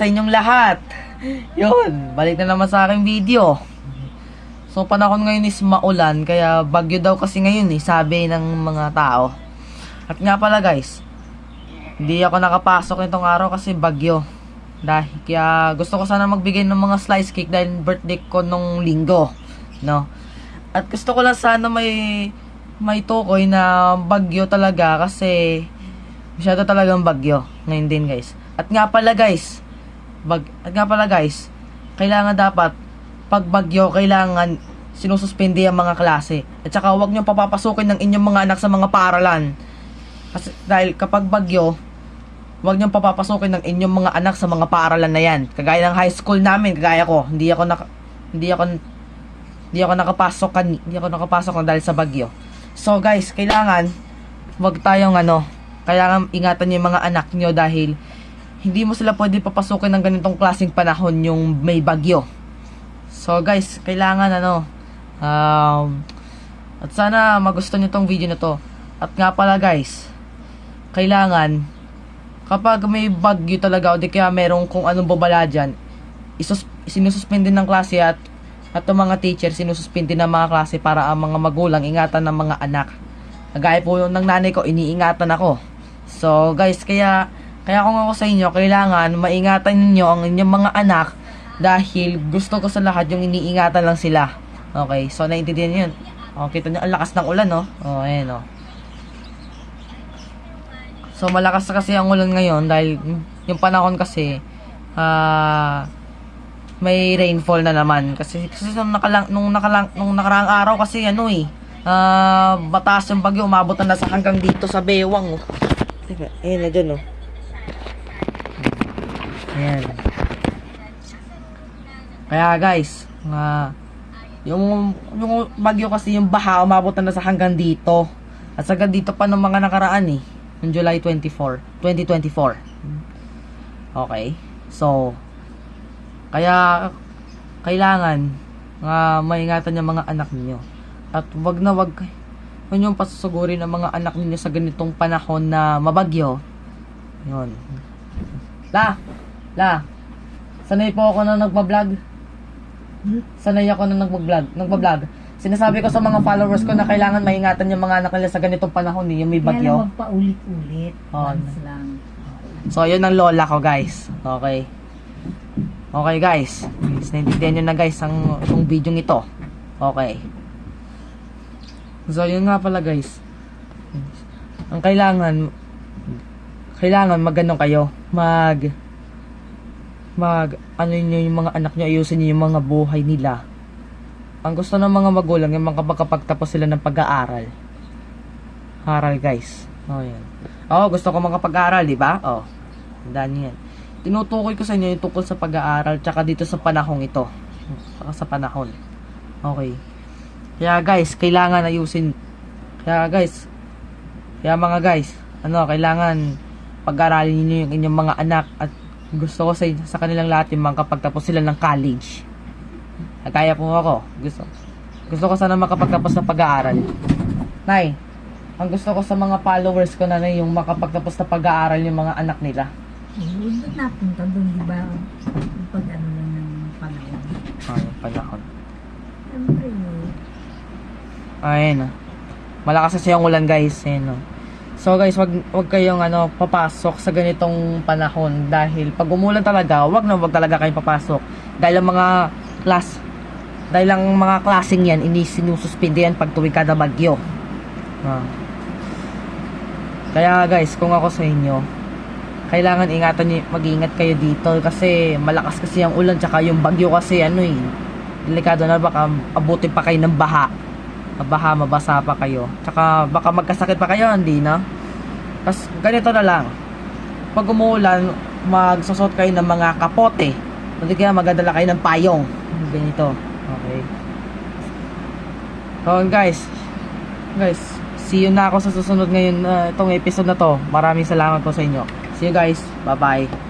sa inyong lahat. Yun, balik na naman sa aking video. So, panahon ngayon is maulan, kaya bagyo daw kasi ngayon eh, sabi ng mga tao. At nga pala guys, hindi ako nakapasok nitong araw kasi bagyo. Dahil, kaya gusto ko sana magbigay ng mga slice cake dahil birthday ko nung linggo. No? At gusto ko lang sana may may tukoy na bagyo talaga kasi masyado talagang bagyo ngayon din guys. At nga pala guys, bag, at nga pala guys, kailangan dapat pag bagyo, kailangan sinususpindi ang mga klase. At saka huwag niyong papapasukin ng inyong mga anak sa mga paaralan. Kasi dahil kapag bagyo, huwag niyong papapasukin ng inyong mga anak sa mga paaralan na yan. Kagaya ng high school namin, kagaya ko, hindi ako naka, hindi ako hindi ako nakapasok kan hindi ako nakapasok na dahil sa bagyo. So guys, kailangan wag tayong ano, kailangan ingatan niyo yung mga anak niyo dahil hindi mo sila pwede papasukin ng ganitong klaseng panahon yung may bagyo. So guys, kailangan ano, um, at sana magusto niyo tong video na to. At nga pala guys, kailangan kapag may bagyo talaga o di kaya merong kung anong babala dyan, isus sinususpend din ng klase at at ang mga teacher sinususpend din ng mga klase para ang mga magulang ingatan ng mga anak. Kagaya po ng nanay ko, iniingatan ako. So guys, kaya kaya kung ako sa inyo, kailangan maingatan ninyo ang inyong mga anak dahil gusto ko sa lahat yung iniingatan lang sila. Okay, so naiintindihan niyo yun. Oh, kita niyo ang lakas ng ulan, no? Oh, ayan, oh. So malakas kasi ang ulan ngayon dahil yung panahon kasi ah may rainfall na naman kasi kasi nung nakalang nung nakalang nung nakaraang araw kasi ano eh ah mataas yung bagyo umabot na nasa hanggang dito sa Bewang oh. Teka, ayun na dyan oh. Ayan. Kaya guys, nga yung yung bagyo kasi yung baha umabot na sa hanggang dito. At hanggang dito pa ng mga nakaraan eh. Noong July 24, 2024. Okay. So, kaya kailangan nga maingatan yung mga anak niyo. At wag na wag huwag niyong pasusugurin ang mga anak ninyo sa ganitong panahon na mabagyo. Yun. La! La! Sanay po ako na nagpa-vlog. Sanay ako na nagpa-vlog. Nagpa-vlog. Sinasabi ko sa mga followers ko na kailangan maingatan yung mga anak nila sa ganitong panahon eh, yung may Kaya bagyo. lang magpaulit-ulit. Oo. Once lang. So, yun ang lola ko, guys. Okay. Okay, guys. Guys, naintindihan nyo na, guys, ang itong video ito. Okay. So, yun nga pala, guys. Ang kailangan, kailangan magano kayo. Mag, mag, ano nyo yung mga anak nyo, ayusin nyo yung mga buhay nila. Ang gusto ng mga magulang, yung makapagtapos sila ng pag-aaral. Aral, guys. Oh, yan. Oo, gusto ko makapag-aral, di ba? Oh. Tandaan niyo yan. Tinutukoy ko sa inyo yung tungkol sa pag-aaral tsaka dito sa panahong ito. Saka sa panahon. Okay. Kaya guys, kailangan ayusin. Kaya guys, kaya mga guys, ano, kailangan pag-aralin niyo yung inyong mga anak at gusto ko sa, sa kanilang lahat yung makapagtapos sila ng college. Kaya po ako. Gusto, gusto ko sana makapagtapos ng pag-aaral. Nay, ang gusto ko sa mga followers ko na na yung makapagtapos na pag-aaral yung mga anak nila. Eh, ba't napunta doon, di ba? Pag ano lang ng panahon. Ah, yung panahon. Siyempre, eh. Ayun. Malakas kasi yung ulan, guys. Ayun, oh. So guys, wag wag kayong ano papasok sa ganitong panahon dahil pag umulan talaga, wag na wag talaga kayong papasok. Dahil ang mga class dahil ang mga klaseng yan, ini sinususpindi yan pag tuwing kada bagyo. Ah. Kaya guys, kung ako sa inyo, kailangan ingatan niyo, mag-ingat kayo dito kasi malakas kasi ang ulan tsaka yung bagyo kasi ano eh, delikado na baka abutin pa kayo ng baha. Baha, mabasa pa kayo. Tsaka baka magkasakit pa kayo, hindi na. Tapos ganito na lang. Pag umuulan, magsusot kayo ng mga kapote. Hindi kaya magdadala kayo ng payong. Ganito. Okay. So guys, guys, see you na ako sa susunod ngayon na itong episode na to. Maraming salamat po sa inyo. See you guys. Bye-bye.